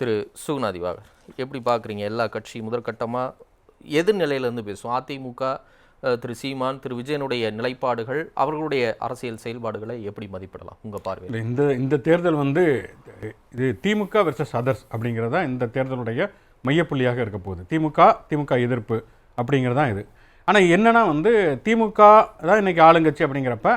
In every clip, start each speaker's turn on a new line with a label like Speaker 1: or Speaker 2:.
Speaker 1: திரு சுகுணாதிவாகர் எப்படி பார்க்குறீங்க எல்லா கட்சி முதற்கட்டமாக எதிர்நிலையிலேருந்து பேசும் அதிமுக திரு சீமான் திரு விஜயனுடைய நிலைப்பாடுகள் அவர்களுடைய அரசியல் செயல்பாடுகளை எப்படி மதிப்பிடலாம்? உங்கள் பார்வையில்.
Speaker 2: இந்த இந்த தேர்தல் வந்து இது திமுக வெர்சஸ் அதர்ஸ் அப்படிங்கிறது தான் இந்த தேர்தலுடைய மையப்புள்ளியாக இருக்க போகுது. திமுக திமுக எதிர்ப்பு அப்படிங்கிறது தான் இது. ஆனால் என்னென்னா வந்து திமுக தான் இன்றைக்கி ஆளுங்கட்சி அப்படிங்கிறப்ப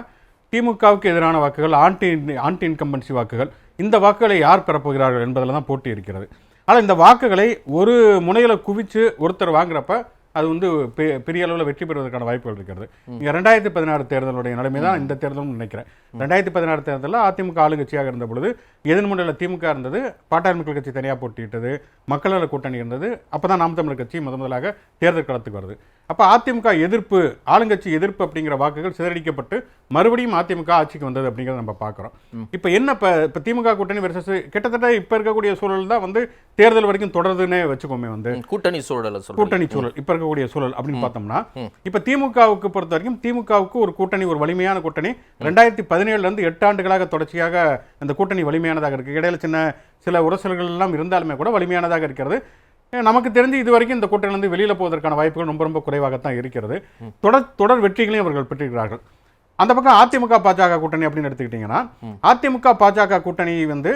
Speaker 2: திமுகவுக்கு எதிரான வாக்குகள் ஆன்டி ஆன்டி இன்கம்பன்சி வாக்குகள் இந்த வாக்குகளை யார் பெறப்போகிறார்கள் என்பதில் தான் போட்டி இருக்கிறது. ஆனால் இந்த வாக்குகளை ஒரு முனையில் குவிச்சு ஒருத்தர் வாங்குறப்ப அது வந்து பெரிய அளவில் வெற்றி பெறுவதற்கான வாய்ப்புகள் இருக்கிறது. இங்கே ரெண்டாயிரத்தி பதினாறு தேர்தலுடைய நிலைமை தான் இந்த தேர்தலும் நினைக்கிறேன். ரெண்டாயிரத்தி பதினாறு தேர்தலில் அதிமுக ஆளுங்கட்சியாக இருந்த பொழுது எதிர்முனையில் திமுக இருந்தது பாட்டாளி மக்கள் கட்சி தனியாக போட்டியிட்டது மக்கள் நல கூட்டணி இருந்தது அப்போ தான் நாம் தமிழர் கட்சி முத முதலாக தேர்தல் களத்துக்கு வருது. அப்போ அதிமுக எதிர்ப்பு ஆளுங்கட்சி எதிர்ப்பு அப்படிங்கிற வாக்குகள் சிதறடிக்கப்பட்டு மறுபடியும் அதிமுக ஆட்சிக்கு வந்தது அப்படிங்கிறத நம்ம பார்க்குறோம். இப்போ என்ன இப்போ இப்போ திமுக கூட்டணி வெர்சஸ் கிட்டத்தட்ட இப்போ இருக்கக்கூடிய சூழல் தான் வந்து தேர்தல் வரைக்கும் தொடருதுன்னே வச்சுக்கோமே வந்து.
Speaker 1: கூட்டணி சூழலை
Speaker 2: கூட்டணி சூழல் இப்ப இருக்கக்கூடிய சூழல் அப்படின்னு பார்த்தோம்னா இப்ப திமுகவுக்கு பொறுத்த வரைக்கும் திமுகவுக்கு ஒரு கூட்டணி ஒரு வலிமையான கூட்டணி ரெண்டாயிரத்தி பதினேழுல இருந்து எட்டு ஆண்டுகளாக தொடர்ச்சியாக அந்த கூட்டணி வலிமையானதாக இருக்கு. இடையில சின்ன சில உரசல்கள் எல்லாம் இருந்தாலுமே கூட வலிமையானதாக இருக்கிறது. நமக்கு தெரிஞ்சு இது வரைக்கும் இந்த கூட்டணியிலிருந்து வெளியில போவதற்கான வாய்ப்புகள் ரொம்ப ரொம்ப குறைவாகத்தான் இருக்கிறது. தொடர் தொடர் வெற்றிகளையும் அவர்கள் பெற்றிருக்கிறார்கள். அந்த பக்கம் அதிமுக பாஜக கூட்டணி அப்படின்னு எடுத்துக்கிட்டீங்கன்னா அதிமுக பாஜக கூட்டணி வந்து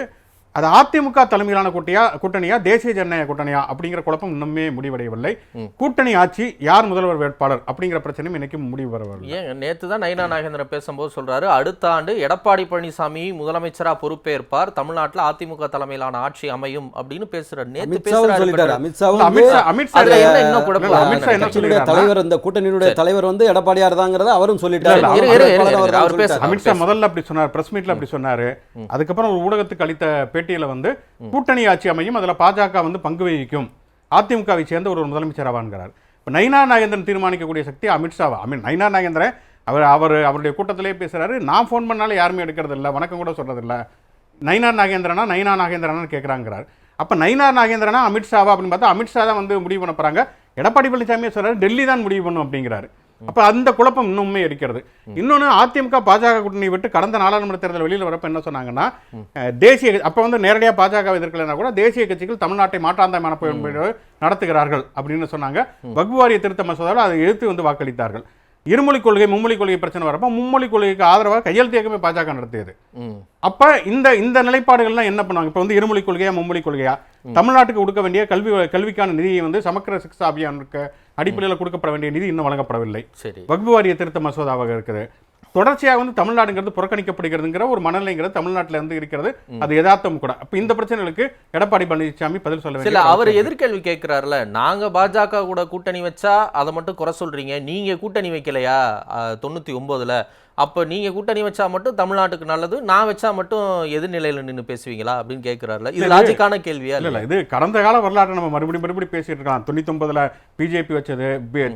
Speaker 2: அது அதிமுக தலைமையிலான கூட்டியா கூட்டணியா தேசிய ஜனநாயக கூட்டணியா அப்படிங்கிற குழப்பம் இன்னுமே முடிவடையவில்லை. கூட்டணி ஆட்சி யார் முதல்வர் வேட்பாளர் அப்படிங்கிற பிரச்சனையும் இன்னைக்கும் முடிவு வரவில்லை
Speaker 1: ஏன்? நேற்று தான் நயினா நாகேந்திரன் பேசும்போது சொல்றாரு அடுத்த ஆண்டு எடப்பாடி பழனிசாமி முதலமைச்சரா பொறுப்பேற்பார் தமிழ்நாட்டுல அதிமுக தலைமையிலான ஆட்சி அமையும் அப்படின்னு பேசுறாரு. நேற்று பேசுறாரு
Speaker 2: அமித்ஷா
Speaker 3: தலைவர் இந்த கூட்டணியினுடைய தலைவர் வந்து எடப்பாடியார் தாங்கிறத அவரும் சொல்லிட்டாரு.
Speaker 2: அமித்ஷா முதல்ல அப்படி சொன்னார் பிரஸ் மீட்ல அப்படி சொன்னாரு. அதுக்கப்புறம் ஒரு ஊடகத்துக்கு அளித்த பேட்டியில் வந்து கூட்டணி ஆட்சி அமையும். அதுல பாஜக வந்து பங்கு வகிக்கும். அதிமுகவை சேர்ந்த ஒரு முதலமைச்சர் ஆவான்கிறார். இப்ப நைனா நாகேந்திரன் தீர்மானிக்கக்கூடிய சக்தி அமித்ஷாவா ஐ மீன் நைனா நாகேந்திரன் அவர் அவர் அவருடைய கூட்டத்திலே பேசுறாரு. நான் ஃபோன் பண்ணாலும் யாருமே எடுக்கிறது இல்லை. வணக்கம் கூட சொல்கிறதில்ல நைனா நாகேந்திரனா நைனா நாகேந்திரனா கேட்குறாங்கிறார் அப்ப நைனா நாகேந்திரனா அமித்ஷாவா அப்படின்னு பார்த்தா அமித்ஷா தான் வந்து முடிவு பண்ண போறாங்க. எடப்பாடி பழனிசாமியே சொல்கிறாரு டெல்லி தான் முடிவு பண்ணும் அப்படிங்கிறாரு. அப்ப அந்த குழப்பம் இன்னுமே இருக்கிறது. இன்னொன்னு அதிமுக பாஜக கூட்டணி விட்டு கடந்த நாடாளுமன்ற தேர்தல் வெளியில வரப்ப என்ன சொன்னாங்கன்னா தேசிய அப்ப வந்து நேரடியா பாஜக எதிர்க்கலைன்னா கூட தேசிய கட்சிகள் தமிழ்நாட்டை மாற்றாந்தாயமான போய் நடத்துகிறார்கள் அப்படின்னு சொன்னாங்க. வக்பு வாரிய திருத்த மசோதாவில் அதை எதிர்த்து வந்து வாக்களித்தார்கள். இருமொழி கொள்கை மும்மொழி கொள்கை பிரச்சனை வரப்ப மும்மொழி கொள்கைக்கு ஆதரவாக கையெழுத்து இயக்கமே பாஜக நடத்தியது. அப்ப இந்த இந்த நிலைப்பாடுகள்லாம் என்ன பண்ணுவாங்க? இப்ப வந்து இருமொழி கொள்கையா மும்மொழி கொள்கையா? தமிழ்நாட்டுக்கு கொடுக்க வேண்டிய கல்வி கல்விக்கான நிதியை வந்து சமக்கர சிக்ஷா அபியானுக்கு அடிப்படையில் கொடுக்கப்பட வேண்டிய நிதி இன்னும் வழங்கப்படவில்லை.
Speaker 1: சரி.
Speaker 2: வக்பு வாரிய திருத்த மசோதாவாக இருக்குது. தொடர்ச்சியாக வந்து தமிழ்நாடுங்கிறது புறக்கணிக்கப்படுகிறதுங்கிற ஒரு மனநிலைங்கிறது தமிழ்நாட்டுல இருந்து இருக்கிறது. அது யதார்த்தம் கூட. அப்ப இந்த பிரச்சனைகளுக்கு எடப்பாடி பழனிசாமி பதில் சொல்ல
Speaker 1: சில
Speaker 2: வேண்டிய
Speaker 1: அவர் எதிர்கேள்வி கேட்கிறாருல நாங்க பாஜக கூட கூட்டணி வச்சா அதை மட்டும் குறை சொல்றீங்க நீங்க கூட்டணி வைக்கலையா? தொண்ணூத்தி ஒன்பதுல அப்ப நீங்க கூட்டணி வச்சா மட்டும் தமிழ்நாட்டுக்கு நல்லது நான் வச்சா மட்டும் எதிர்நிலையில நின்னு பேசுவீங்களா அப்படின்னு கேட்கிறாருல இது லாஜிக்கான கேள்வியா
Speaker 2: இல்ல இது கடந்த கால வரலாற்றை நம்ம மறுபடியும் மறுபடியும் பேசிட்டு இருக்கலாம். தொண்ணூத்தொன்பதுல பிஜேபி வச்சது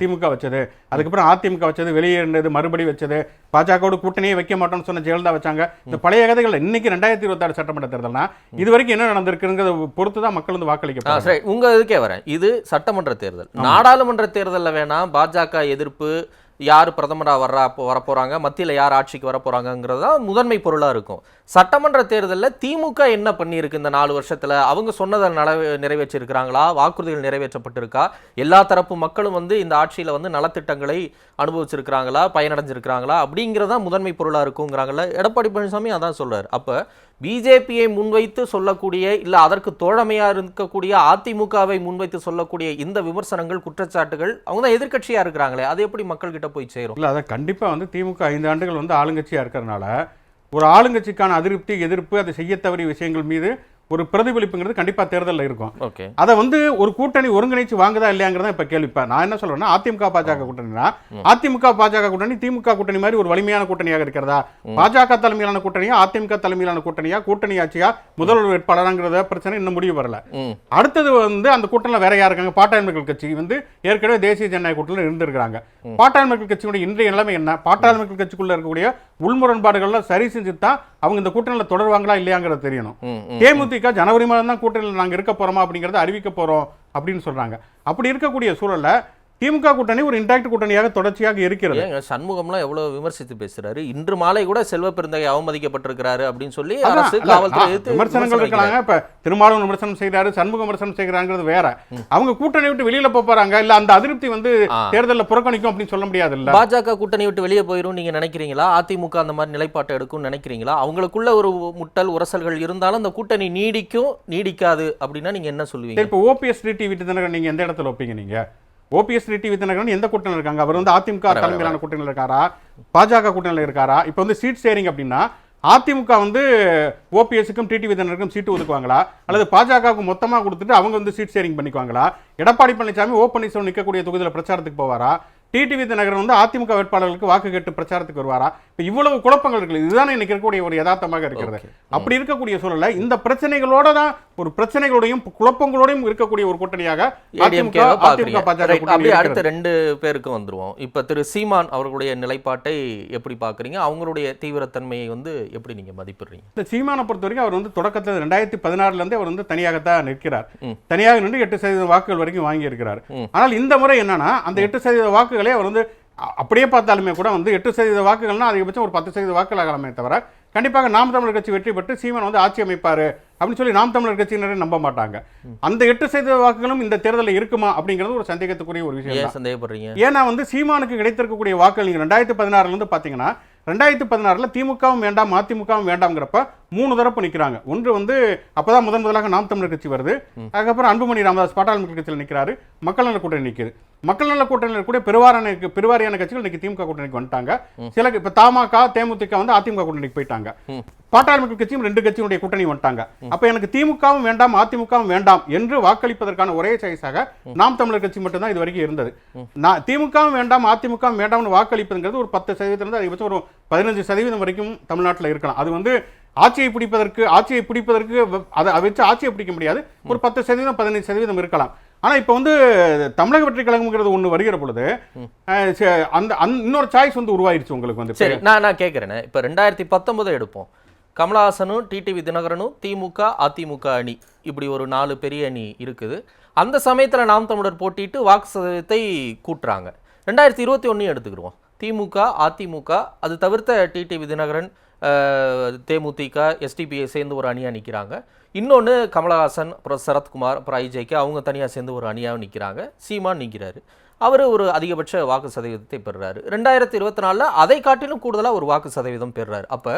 Speaker 2: திமுக வச்சது அதுக்கப்புறம் அதிமுக வச்சது வெளியே இருந்தது மறுபடி வச்சது. பாஜகவோட கூட்டணியே வைக்க மாட்டோம்னு சொன்ன ஜெயலலிதா வச்சாங்க. இந்த பழைய கதைகள் இன்னைக்கு ரெண்டாயிரத்தி இருபத்தாறு சட்டமன்ற தேர்தல்னா இது வரைக்கும் என்ன நடந்திருக்குங்கிறத பொறுத்து தான் மக்கள் வந்து வாக்களிக்க
Speaker 1: சரி உங்க இதுக்கே வரேன். இது சட்டமன்ற தேர்தல். நாடாளுமன்ற தேர்தல்ல வேணா பாஜக எதிர்ப்பு யார் பிரதமராக வர்றா வரப்போகிறாங்க மத்தியில் யார் ஆட்சிக்கு வரப்போறாங்கங்கிறது தான் முதன்மை பொருளாக இருக்கும். சட்டமன்ற தேர்தலில் திமுக என்ன பண்ணியிருக்கு இந்த நாலு வருஷத்தில்? அவங்க சொன்னதை நல- நிறைவேற்றிருக்கிறாங்களா? வாக்குறுதிகள் நிறைவேற்றப்பட்டிருக்கா? எல்லா தரப்பு மக்களும் வந்து இந்த ஆட்சியில் வந்து நலத்திட்டங்களை அனுபவிச்சிருக்கிறாங்களா? பயனடைஞ்சிருக்கிறாங்களா? அப்படிங்கிறதான் முதன்மை பொருளாக இருக்குங்கிறாங்கல்ல. எடப்பாடி பழனிசாமி அதான் சொல்கிறார் அப்போ பிஜேபியை முன்வைத்து சொல்லக்கூடிய இல்லை அதற்கு தோழமையாக இருக்கக்கூடிய அதிமுகவை முன்வைத்து சொல்லக்கூடிய இந்த விமர்சனங்கள் குற்றச்சாட்டுகள் அவங்க தான் எதிர்கட்சியாக இருக்கிறாங்களே அது எப்படி மக்கள் கிட்ட போய் சேரும்?
Speaker 2: இல்லை அதை கண்டிப்பாக வந்து திமுக ஐந்து ஆண்டுகள் வந்து ஆளுங்கட்சியாக இருக்கிறதுனால ஒரு ஆளுங்கட்சிக்கான அதிருப்தி எதிர்ப்பு அதை செய்ய தவறிய விஷயங்கள் மீது ஒரு பிரதிபலிப்புங்கிறது கண்டிப்பா தேர்தல்ல இருக்கும்.
Speaker 1: ஓகே.
Speaker 2: அதை வந்து ஒரு கூட்டணி ஒருங்கிணைச்சு வாங்குதா இல்லையாங்கிறத இப்ப கேள்வி. இப்ப நான் என்ன சொல்றேன்னா அதிமுக பாஜக கூட்டணினா அதிமுக பாஜக கூட்டணி திமுக கூட்டணி மாதிரி ஒரு வலிமையான கூட்டணியாக இருக்கிறதா? பாஜக தலைமையிலான கூட்டணியா அதிமுக தலைமையிலான கூட்டணியா கூட்டணி ஆட்சியா முதல்வர் வேட்பாளராங்கிறத பிரச்சனை இன்னும் முடிவு வரல. அடுத்தது வந்து அந்த கூட்டணியில் வேற யார் இருக்காங்க? பாட்டாளி மக்கள் கட்சி வந்து ஏற்கனவே தேசிய ஜனநாயக கூட்டணியில் இருந்திருக்காங்க பாட்டாளி மக்கள் கட்சியுடைய இன்றைய நிலைமை என்ன? பாட்டாளி மக்கள் கட்சிக்குள்ள இருக்கக்கூடிய உள்முரண்பாடுகள்லாம் சரி செஞ்சு தான் அவங்க இந்த கூட்டணியில் தொடருவாங்களா இல்லையாங்கிறது தெரியணும். தேமுதிக ஜனவரி மாதம் தான் கூட்டணியில் நாங்கள் இருக்க போறோமா அப்படிங்கறத அறிவிக்க போறோம் அப்படின்னு சொல்றாங்க. அப்படி இருக்கக்கூடிய சூழல்ல திமுக கூட்டணி ஒரு இன்டாக்ட் கூட்டணியாக தொடர்ச்சியாக இருக்கிறது.
Speaker 1: சண்முகம்லாம் எவ்வளவு விமர்சித்து பேசுறாரு? இன்று மாலை கூட செல்வ பெருந்தகை அவமதிக்கப்பட்டிருக்கிறாரு அப்படின்னு சொல்லி அரசு காவல்துறை
Speaker 2: விமர்சனங்கள் இருக்கலாங்க இப்ப திருமாவளவன் விமர்சனம் செய்யறாரு சண்முக விமர்சனம் செய்யறாங்கிறது வேற. அவங்க கூட்டணி விட்டு வெளியில போறாங்க. இல்ல அந்த அதிருப்தி வந்து. தேர்தல்ல புறக்கணிக்கும் அப்படின்னு சொல்ல முடியாது இல்ல
Speaker 1: பாஜக கூட்டணி விட்டு வெளியே போயிரும் நீங்க நினைக்கிறீங்களா? அதிமுக அந்த மாதிரி நிலைப்பாட்டை எடுக்கும்னு நினைக்கிறீங்களா? அவங்களுக்குள்ள ஒரு முட்டல் உரசல்கள் இருந்தாலும் அந்த கூட்டணி நீடிக்கும் நீடிக்காது அப்படின்னா நீங்க என்ன சொல்லுவீங்க?
Speaker 2: இப்போ ஓபிஎஸ் டிவி விருதுநகர் நீங்க எந்த இடத்துல வைப்பீங்க நீங்க? ஓபிஎஸ் டிவி விருதுநகர் எந்த கூட்டணியில் இருக்காங்க? அவர் வந்து அதிமுக தலைமையிலான கூட்டணியில் இருக்காரா? பாஜக கூட்டணியில் இருக்காரா? இப்போ வந்து சீட் ஷேரிங் அப்படின்னா அதிமுக வந்து ஓபிஎஸ்க்கும் டிடி விருதுநகருக்கும் சீட்டு ஒதுக்குவாங்களா? அல்லது பாஜகவுக்கு மொத்தமா கொடுத்துட்டு அவங்க வந்து சீட் ஷேரிங் பண்ணிக்குவாங்களா? எடப்பாடி பழனிசாமி ஓ பன்னீர்செல்வம் நிற்கக்கூடிய தொகுதியில் பிரச்சாரத்துக்கு போவாரா? டிடி விருதுநகர் வந்து அதிமுக வேட்பாளர்களுக்கு வாக்கு கேட்டு பிரச்சாரத்துக்கு வருவாரா? இப்போ இவ்வளவு குழப்பங்கள் இருக்குது. இதுதானே இன்னைக்கு இருக்கக்கூடிய ஒரு யதார்த்தமாக இருக்கிறது. அப்படி இருக்கக்கூடிய சூழல்ல இந்த பிரச்சனைகளோட தான் ஒரு பிரச்சனைகளோடையும் குழப்பங்களோடையும் இருக்கக்கூடிய ஒரு கூட்டணியாக அதிமுக அதிமுக. பாஜக
Speaker 1: அடுத்த. ரெண்டு பேருக்கும் வந்துருவோம். இப்ப திரு சீமான் அவர்களுடைய நிலைப்பாட்டை எப்படி பாக்குறீங்க அவங்களுடைய தீவிரத்தன்மையை வந்து எப்படி நீங்க மதிப்பிடுறீங்க?
Speaker 2: இந்த சீமானை பொறுத்த வரைக்கும் அவர் வந்து தொடக்கத்தில் ரெண்டாயிரத்தி பதினாறுல இருந்தே அவர் வந்து தனியாகத்தான் நிற்கிறார். தனியாக நின்று எட்டு சதவீதம் வாக்குகள் வரைக்கும் வாங்கி இருக்கிறார். ஆனால் இந்த முறை என்னன்னா அந்த எட்டு சதவீத வாக்குகளே அவர் வந்து அப்படியே பார்த்தாலுமே கூட வந்து எட்டு சதவீத வாக்குகள்னா அதிகபட்சம் ஒரு பத்து சதவீத வாக்குகள் ஆகலாமே தவிர கண்டிப்பாக நாம் தமிழர் கட்சி வெற்றி பெற்று சீமான் வந்து ஆட்சி அமைப்பாரு அப்படின்னு சொல்லி நாம் தமிழர் கட்சியினரே நம்ப மாட்டாங்க. அந்த எட்டு சதவீத வாக்குகளும் இந்த தேர்தலில் இருக்குமா அப்படிங்கிறது ஒரு சந்தேகத்துக்குரிய ஒரு விஷயம்
Speaker 1: சந்தேகப்படுறீங்க?
Speaker 2: ஏன்னா வந்து சீமானுக்கு கிடைத்திருக்கக்கூடிய வாக்குகள் நீங்கள் ரெண்டாயிரத்தி பதினாறுல இருந்து பார்த்தீங்கன்னா ரெண்டாயிரத்தி பதினாறில் திமுகவும் வேண்டாம் அதிமுகவும் வேண்டாம்ங்கிறப்ப மூணு தரப்பு நிற்கிறாங்க ஒன்று வந்து அப்பதான் முதன் முதலாக நாம் தமிழர் கட்சி வருது. அதுக்கப்புறம் அன்புமணி ராமதாஸ் பாட்டாளி மக்கள் கட்சியில் நிற்கிறாரு மக்கள் நல கூட்டணி நிற்குது மக்கள் நல கூட்டணியில் கூட பெருவாரான பெருவாரியான கட்சிகள் இன்னைக்கு திமுக கூட்டணிக்கு வந்துட்டாங்க. சில இப்போ தமாக தேமுதிக வந்து அதிமுக கூட்டணிக்கு போயிட்டாங்க. பாட்டாளி மக்கள் கட்சியும் ரெண்டு கட்சியினுடைய கூட்டணி வந்துட்டாங்க. அப்ப எனக்கு திமுகவும் வேண்டாம் அதிமுகவும் வேண்டாம் என்று வாக்களிப்பதற்கான ஒரே சாய்ஸாக நாம் தமிழர் கட்சி மட்டும்தான் இது வரைக்கும் இருந்தது. நான் திமுகவும் வேண்டாம் அதிமுகவும் வேண்டாம்னு வாக்களிப்பதுங்கிறது ஒரு பத்து சதவீதம் அதிகபட்சம் ஒரு பதினஞ்சு சதவீதம் வரைக்கும் தமிழ்நாட்டில் இருக்கலாம். அது வந்து ஆட்சியை பிடிப்பதற்கு ஆட்சியை பிடிப்பதற்கு அதை வச்சு ஆட்சியை பிடிக்க முடியாது. ஒரு பத்து சதவீதம் பதினஞ்சு சதவீதம் இருக்கலாம். ஆனா இப்போ வந்து தமிழக வெற்றி கழகம்ங்கிறது ஒண்ணு வருகிற பொழுது அந்த அந்த- இன்னொரு சாய்ஸ் வந்து உருவாயிருச்சு உங்களுக்கு வந்து.
Speaker 1: சரி நான் நான் கேட்குறேனே இப்போ ரெண்டாயிரத்தி பத்தொன்பதை எடுப்போம். கமலஹாசனும் டிடிவி தினகரனும் திமுக அதிமுக அணி. இப்படி ஒரு நாலு பெரிய அணி இருக்குது. அந்த சமயத்தில் நாம் தமிழர் போட்டிட்டு வாக்கு சதவீதத்தை கூட்டுறாங்க. ரெண்டாயிரத்தி இருபத்தி ஒன்றையும் எடுத்துக்கிடுவோம். திமுக அதிமுக அது தவிர்த்த டிடிவி தினகரன் தேமுதிக எஸ்டிபிஐ சேர்ந்து ஒரு அணியாக நிற்கிறாங்க இன்னொன்று கமலஹாசன் அப்புறம் சரத்குமார் அப்புறம் ஐஜேகே அவங்க தனியாக சேர்ந்து ஒரு அணியாக நிற்கிறாங்க சீமான் நிற்கிறாரு அவர் ஒரு அதிகபட்ச வாக்கு சதவீதத்தை பெறுறாரு. ரெண்டாயிரத்தி இருபத்தி நாலில் அதை காட்டிலும் கூடுதலாக ஒரு வாக்கு சதவீதம் பெறுறாரு. அப்போ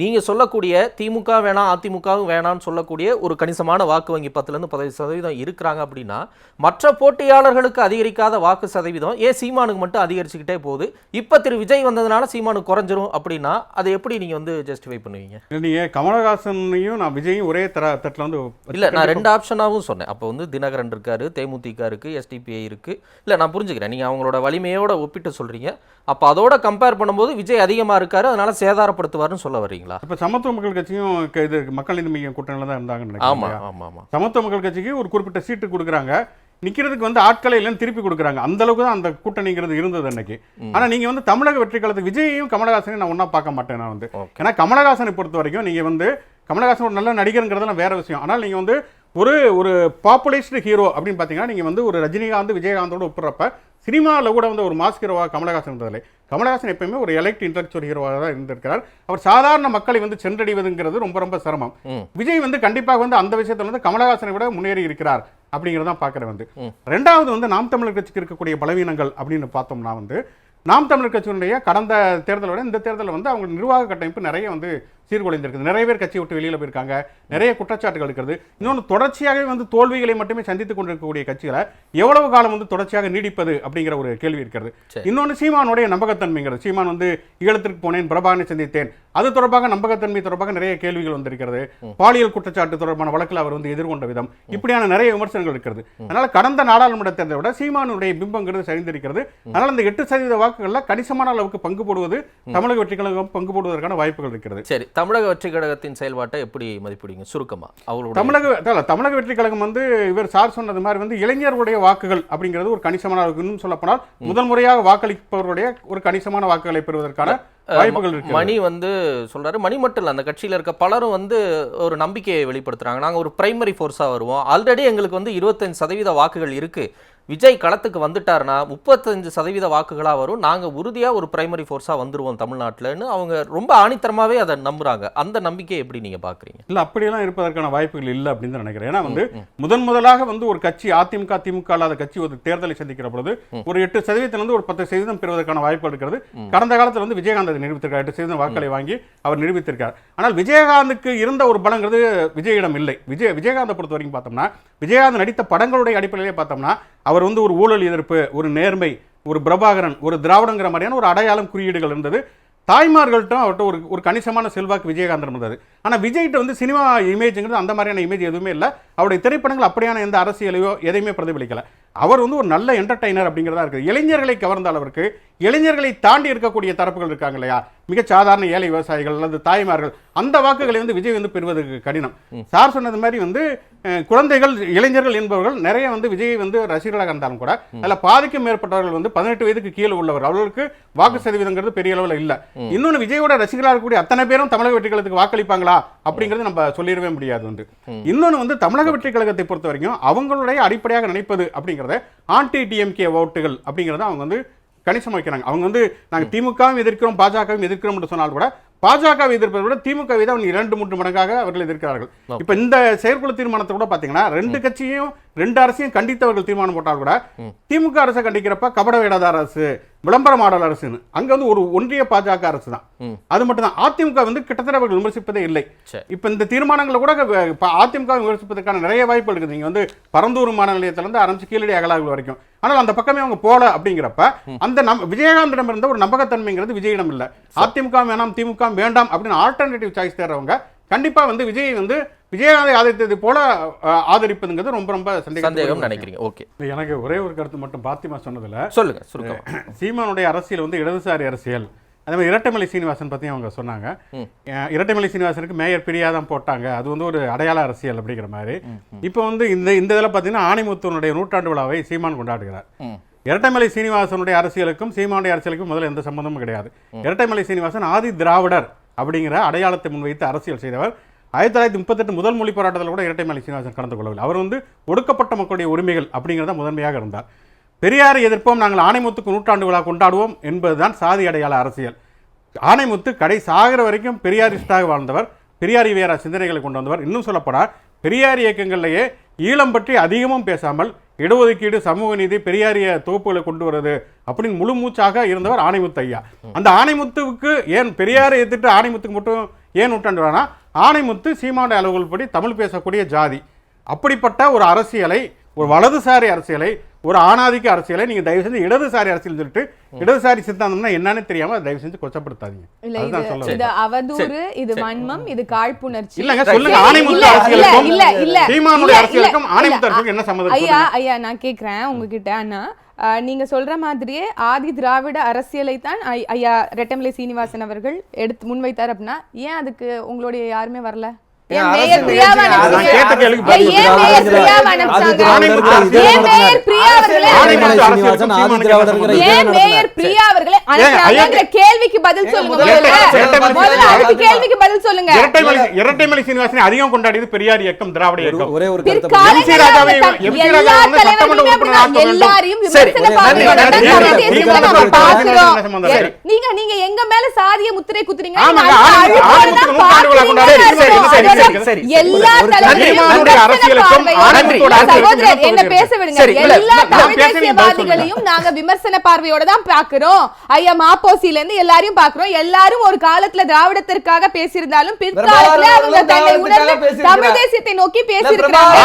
Speaker 1: நீங்கள் சொல்லக்கூடிய திமுக வேணாம் அதிமுகவும் வேணாம்னு சொல்லக்கூடிய ஒரு கணிசமான வாக்கு வங்கி பத்துலேருந்து பதினைந்து சதவீதம் இருக்கிறாங்க அப்படின்னா மற்ற போட்டியாளர்களுக்கு அதிகரிக்காத வாக்கு சதவீதம் ஏன் சீமானுக்கு மட்டும் அதிகரிச்சுக்கிட்டே போகுது? இப்போ திரு விஜய் வந்ததுனால சீமானுக்கு குறைஞ்சிரும் அப்படின்னா அதை எப்படி நீங்கள் வந்து ஜஸ்டிஃபை பண்ணுவீங்க?
Speaker 2: நீங்கள் கமலஹாசனையும் நான் விஜயும் ஒரே தர தட்டில் வந்து
Speaker 1: இல்ல நான் ரெண்டு ஆப்ஷனாகவும் சொன்னேன். அப்போ வந்து தினகரன் இருக்காரு தேமுதிக இருக்கு எஸ்டிபிஐ இருக்கு. இல்ல நான் புரிஞ்சுக்கிறேன். நீங்க அவங்களோட வலிமையோட ஒப்பிட்டு சொல்றீங்க. அப்போ அதோட கம்பேர் பண்ணும்போது விஜய் அதிகமா இருக்காரு அதனால சேதாரப்படுத்துவாருன்னு சொல்ல வர்றீங்களா?
Speaker 2: இப்ப சமத்துவ மக்கள் கட்சியும் இது மக்கள் நீதி மையம் கூட்டணியில் தான் இருந்தாங்கன்னு
Speaker 1: ஆமா
Speaker 2: நினைக்கிறேன்
Speaker 1: ஆமா ஆமா.
Speaker 2: சமத்துவ மக்கள் கட்சிக்கு ஒரு குறிப்பிட்ட சீட்டு கொடுக்குறாங்க. நிக்கிறதுக்கு வந்து ஆட்களை இல்லைன்னு திருப்பி கொடுக்குறாங்க. அந்த அளவுக்கு தான் அந்த கூட்டணிங்கிறது இருந்தது அன்னைக்கு. ஆனா நீங்க வந்து தமிழக வெற்றி காலத்து விஜயையும் கமலஹாசனையும் நான் ஒண்ணா பார்க்க மாட்டேன் நான் வந்து. ஏன்னா கமலஹாசனை பொறுத்த வரைக்கும் நீங்க வந்து கமலஹாசன் ஒரு நல்ல நடிகருங்கிறதெல்லாம் வேற விஷயம். ஆனால் நீங்க வந்து ஒரு ஒரு பாப்புலேஸ்டு ஹீரோ அப்படின்னு பார்த்தீங்கன்னா நீங்க வந்து ஒரு ரஜினிகாந்த் விஜயகாந்தோட ஒப்புறப்ப சினிமாவில் கூட வந்து ஒரு மாஸ் ஹீரோவாக கமலஹாசன் இருந்ததில்லை. கமலஹாசன் எப்பயுமே ஒரு எலக்ட் இன்டலெக்சுவல் ஹீரோவாக தான் இருந்திருக்கிறார். அவர் சாதாரண மக்களை வந்து சென்றடைவதுங்கிறது ரொம்ப ரொம்ப சிரமம். விஜய் வந்து கண்டிப்பாக வந்து அந்த விஷயத்துல வந்து கமலஹாசனை விட முன்னேறி இருக்கிறார் அப்படிங்கிறத பார்க்குறேன் வந்து. ரெண்டாவது வந்து நாம் தமிழர் கட்சிக்கு இருக்கக்கூடிய பலவீனங்கள் அப்படின்னு பார்த்தோம்னா வந்து நாம் தமிழர் கட்சியினுடைய கடந்த தேர்தலை விட இந்த தேர்தலில் வந்து அவங்க நிர்வாக கட்டமைப்பு நிறைய வந்து சீர்குலைந்திருக்குது. நிறைய பேர் கட்சியை விட்டு வெளியில் போயிருக்காங்க. நிறைய குற்றச்சாட்டுகள் இருக்கிறது. இன்னொன்று தொடர்ச்சியாகவே வந்து தோல்விகளை மட்டுமே சந்தித்துக் கொண்டிருக்கக்கூடிய கட்சிகளை எவ்வளவு காலம் வந்து தொடர்ச்சியாக நீடிப்பது அப்படிங்கிற ஒரு கேள்வி இருக்கிறது. இன்னொன்று சீமானுடைய நம்பகத்தன்மைங்கிறது. சீமான் வந்து ஈழத்திற்கு போனேன் பிரபாகரனை சந்தித்தேன். அது தொடர்பாக நம்பகத்தன்மை தொடர்பாக நிறைய கேள்விகள் வந்திருக்கிறது. பாலியல் குற்றச்சாட்டு தொடர்பான வழக்கில் அவர் வந்து எதிர்கொண்ட விதம். இப்படியான நிறைய விமர்சனங்கள் இருக்கிறது. அதனால கடந்த நாடாளுமன்ற தேர்தலை விட சீமானுடைய பிம்பங்கிறது சரிந்திருக்கிறது. அதனால இந்த எட்டு சதவீத வாக்குகள்ல கணிசமான அளவுக்கு பங்கு போடுவது தமிழக வெற்றி கழகம் பங்கு போடுவதற்கான வாய்ப்புகள் இருக்கிறது.
Speaker 1: சரி தமிழக வெற்றி கழகத்தின் செயல்பாட்டை எப்படி மதிப்பிடுவீங்க? சுருக்கமா அவங்களோட
Speaker 2: தமிழக தமிழக வெற்றி கழகம் வந்து இவர் சார் சொன்னது மாதிரி வந்து இளைஞர்களுடைய வாக்குகள் அப்படிங்கிறது ஒரு கணிசமான அளவுக்கு. இன்னும் சொல்லப்போனால் முதல் முறையாக வாக்களிப்பவருடைய ஒரு கணிசமான வாக்குகளை பெறுவதற்கான
Speaker 1: மணி வந்து சொல்றாரு. மணி மட்டும் இல்ல அந்த கட்சியில இருக்க பலரும் வந்து ஒரு நம்பிக்கையை வெளிப்படுத்துறாங்க. நாங்க ஒரு பிரைமரி ஃபோர்ஸா வருவோம். ஆல்ரெடி எங்களுக்கு வந்து இருபத்தஞ்சு சதவீத வாக்குகள் இருக்கு. விஜய் களத்துக்கு வந்துட்டாருன்னா முப்பத்தஞ்சு சதவீத வாக்குகளா வரும். நாங்க உறுதியா ஒரு பிரைமரி ஃபோர்ஸா வந்துருவோம் தமிழ்நாட்டுலன்னு அவங்க ரொம்ப ஆணித்தரமாவே அதை நம்புறாங்க. அந்த நம்பிக்கையை எப்படி நீங்க பாக்குறீங்க?
Speaker 2: இல்ல அப்படியெல்லாம் இருப்பதற்கான வாய்ப்புகள் இல்லை அப்படின்னு நினைக்கிறேன். ஏன்னா வந்து முதன் முதலாக வந்து ஒரு கட்சி அதிமுக திமுக அல்லாத கட்சி ஒரு தேர்தலை சந்திக்கிற பொழுது ஒரு எட்டு சதவீதத்துல இருந்து ஒரு பத்து சதவீதம் பெறுவதற்கான வாய்ப்பு இருக்கிறது. கடந்த காலத்துல வந்து விஜயகாந்த் நிரூபித்திருக்கார். எட்டு சதவீதம் வாக்களை வாங்கி அவர் நிரூபித்திருக்கார். ஆனால் விஜயகாந்துக்கு இருந்த ஒரு பலங்கிறது விஜயிடம் இல்லை. விஜய் விஜயகாந்தை பொறுத்த வரைக்கும் பார்த்தோம்னா விஜயகாந்த் நடித்த படங்களுடைய அடிப்படையிலே பார்த்தோம்னா அவர் வந்து ஒரு ஊழல் எதிர்ப்பு ஒரு நேர்மை ஒரு பிரபாகரன் ஒரு திராவிடங்கிற மாதிரியான ஒரு அடையாளம் குறியீடுகள் இருந்தது. தாய்மார்கள்ட்டும் அவர்கிட்ட ஒரு ஒரு கணிசமான செல்வாக்கு விஜயகாந்தன் இருந்தது. ஆனால் விஜய்கிட்ட வந்து சினிமா இமேஜ்ங்கிறது அந்த மாதிரியான இமேஜ் எதுவுமே இல்லை. அவருடைய திரைப்படங்கள் அப்படியான எந்த அரசியலையோ எதையுமே பிரதிபலிக்கலை. அவர் வந்து ஒரு நல்ல என்டர்டைனர் அப்படிங்கிறதா இருக்குது. இளைஞர்களை கவர்ந்த அளவிற்கு இளைஞர்களை தாண்டி இருக்கக்கூடிய தரப்புகள் இருக்காங்க இல்லையா? மிக சாதாரண ஏழை விவசாயிகள் அல்லது தாய்மார்கள் அந்த வாக்குகளை வந்து விஜய் வந்து பெறுவதற்கு கடினம். சார் சொன்னது மாதிரி வந்து குழந்தைகள் இளைஞர்கள் என்பவர்கள் நிறைய வந்து விஜய் வந்து ரசிகர்களாக இருந்தாலும் கூட அதில் பாதிக்கும் மேற்பட்டவர்கள் வந்து பதினெட்டு வயதுக்கு கீழே உள்ளவர். அவர்களுக்கு வாக்கு சதவீதங்கிறது பெரிய அளவில் இல்லை. இன்னொன்று விஜயோட ரசிகர்களாக இருக்கக்கூடிய அத்தனை பேரும் தமிழக வெற்றி கழகத்துக்கு வாக்களிப்பாங்களா? அப்படிங்கிறது நம்ம சொல்லிடவே முடியாது வந்து. இன்னொன்று வந்து தமிழக வெற்றி கழகத்தை பொறுத்த வரைக்கும் அவங்களுடைய அடிப்படையாக நினைப்பது அப்படிங்கிறத ஆன்டி டிஎம்கே ஓட்டுகள் அப்படிங்கிறத அவங்க வந்து கணிசமாக வைக்கிறாங்க. அவங்க வந்து நாங்கள் திமுகவும் எதிர்க்கிறோம் பாஜகவும் எதிர்க்கிறோம் என்று சொன்னால் கூட பாஜகவை எதிர்ப்பதை விட திமுகவை தான் இரண்டு மூன்று மடங்காக அவர்கள் எதிர்க்கிறார்கள். இப்போ இந்த செயற்குழு தீர்மானத்தை கூட பார்த்தீங்கன்னா ரெண்டு கட்சியும் ரெண்டு அரசையும் கண்டித்தவர்கள் தீர்மானம் போட்டால் கூட திமுக அரசை கண்டிக்கிறப்ப கபட வேடாதார அரசு விளம்பர மாடல் அரசுன்னு. அங்க வந்து ஒரு ஒன்றிய பாஜக அரசு தான். அது மட்டும் தான் அதிமுக வந்து கிட்டத்தட்ட அவர்கள் விமர்சிப்பதே இல்லை. இப்ப இந்த தீர்மானங்களை கூட இப்ப அதிமுக விமர்சிப்பதற்கான நிறைய வாய்ப்பு இருக்குது. நீங்க வந்து பரந்தூர் விமான நிலையத்திலிருந்து ஆரம்பிச்சு கீழடி அகலாகுல் வரைக்கும். ஆனால் அந்த பக்கமே அவங்க போல அப்படிங்கிறப்ப அந்த நம் விஜயகாந்திடம் இருந்த ஒரு நம்பகத்தன்மைங்கிறது விஜயிடம் இல்ல. அதிமுக வேணாம் திமுக வேண்டாம் அப்படின்னு ஆல்டர்னேட்டிவ் சாய்ஸ் தேடுறவங்க கண்டிப்பா வந்து விஜய் வந்து விஜயகாந்தை ஆதரித்தது போல ஆதரிப்பதுங்கிறது ரொம்ப ரொம்ப
Speaker 1: சந்தேகம் நினைக்கிறீங்க. ஓகே.
Speaker 2: எனக்கு ஒரே ஒரு கருத்து மட்டும் பாத்திமா சொன்னதுல.
Speaker 1: சொல்லுங்க சுருக்கம்.
Speaker 2: சீமானுடைய அரசியல் வந்து இடதுசாரி அரசியல். அதே மாதிரி இரட்டைமலை சீனிவாசன் பற்றியும் அவங்க சொன்னாங்க. இரட்டைமலை சீனிவாசனுக்கு மேயர் பிரியா தான் போட்டாங்க. அது வந்து ஒரு அடையாள அரசியல் அப்படிங்கிற மாதிரி. இப்போ வந்து இந்த இந்த இதில் பார்த்தீங்கன்னா ஆணிமுத்துவனுடைய நூற்றாண்டு விழாவை சீமான் கொண்டாடுகிறார். இரட்டைமலை சீனிவாசனுடைய அரசியலுக்கும் சீமானுடைய அரசியலுக்கும் முதல்ல எந்த சம்பந்தமும் கிடையாது. இரட்டைமலை சீனிவாசன் ஆதி திராவிடர் அப்படிங்கிற அடையாளத்தை முன்வைத்து அரசியல் செய்தவர் ஆயிரத்தி தொள்ளாயிரத்தி முப்பத்தெட்டு முதல் மொழி போராட்டத்தில் கூட இரட்டைமலை சீனிவாசன் கலந்து கொள்ளவில்லை. அவர் வந்து ஒடுக்கப்பட்ட மக்களுடைய உரிமைகள் அப்படிங்கிறத முதன்மையாக இருந்தார். பெரியாரை எதிர்ப்போம் நாங்கள் ஆணைமுத்துக்கு நூற்றாண்டு விழா கொண்டாடுவோம் என்பதுதான் சாதி அடையாள அரசியல். ஆணைமுத்து கடை சாகிற வரைக்கும் பெரியாரிஸ்டாக வாழ்ந்தவர் பெரியாரி வேற சிந்தனைகளை கொண்டு வந்தவர். இன்னும் சொல்லப்போனால் பெரியார் இயக்கங்கள்லேயே ஈழம் பற்றி அதிகமும் பேசாமல் இடஒதுக்கீடு சமூக நீதி பெரியாரிய தொகுப்புகளை கொண்டு வருது அப்படின்னு முழு மூச்சாக இருந்தவர் ஆணைமுத்து ஐயா. அந்த ஆணைமுத்துவுக்கு ஏன் பெரியாரை எதிர்த்து ஆணைமுத்துக்கு மட்டும் ஏன் நூற்றாண்டு விழானா? ஆணைமுத்து சீமாண்ட அளவுகள் படி தமிழ் பேசக்கூடிய ஜாதி. அப்படிப்பட்ட ஒரு அரசியலை ஒரு வலதுசாரி அரசியலை ஒரு ஆணாதிக்க அரசியலை நீங்க தயவு செஞ்சு இடதுசாரி அரசியல் சொல்லிட்டு இடதுசாரி சித்தாந்தம்னா என்னன்னு தெரியாம தயவு செஞ்சு கொச்சப்படுத்தாதீங்க.
Speaker 4: இல்ல இது அவதூறு இது வன்மம் இது காழ்ப்புணர்ச்சி.
Speaker 2: இல்லங்க. சொல்லுங்க. ஆணைமுத்து அரசியலுக்கும்
Speaker 4: இல்ல, இல்ல,
Speaker 2: சீமானுடைய அரசியலுக்கும் ஆணைமுத்து. அரசியலுக்கும் என்ன சம்மந்தம்
Speaker 4: ஐயா ஐயா நான் கேக்குறேன் உங்ககிட்ட. அண்ணா அஹ், நீங்க சொல்ற மாதிரியே ஆதி திராவிட அரசியலை தான் ஐயா ரெட்டமலை சீனிவாசன் அவர்கள் எடுத்து முன்வைத்தார் அப்படின்னா ஏன் அதுக்கு உங்களுடைய யாருமே வரல? ஏன்
Speaker 5: ஏன்
Speaker 4: ஏன் மேயர்
Speaker 2: இரட்டைமலை சீனிவாசன்
Speaker 4: கேள்விக்கு பதில் சொல்லுங்க.
Speaker 2: இரட்டைமலை இரட்டைமலை சீனிவாசனை அதிகம் கொண்டாடியது பெரியார் இயக்கம் திராவிட இயக்கம்.
Speaker 3: ஒரே ஒரு
Speaker 4: நீங்க நீங்க எங்க மேல சாதிய முத்திரை குத்துறீங்க. எல்லா சகோதரர்
Speaker 2: என்ன
Speaker 4: பேச? விடுங்க. எல்லா
Speaker 1: நான்
Speaker 4: தமிழ்
Speaker 2: பேசுறேன், நீங்க பதில் சொல்லுங்க.
Speaker 4: தேசியவாதிகளையும் நாங்க விமர்சன பார்வையோட தான் பாக்குறோம் ஐயா மாப்போசில இருந்து எல்லாரையும் பாக்குறோம் எல்லாரும் ஒரு காலத்துல திராவிடத்திற்காக பேசியிருந்தாலும் பிற்காலத்துல அவங்க தன்னை உணர்ந்து தமிழ் தேசியத்தை நோக்கி பேசியிருக்கிறாங்க.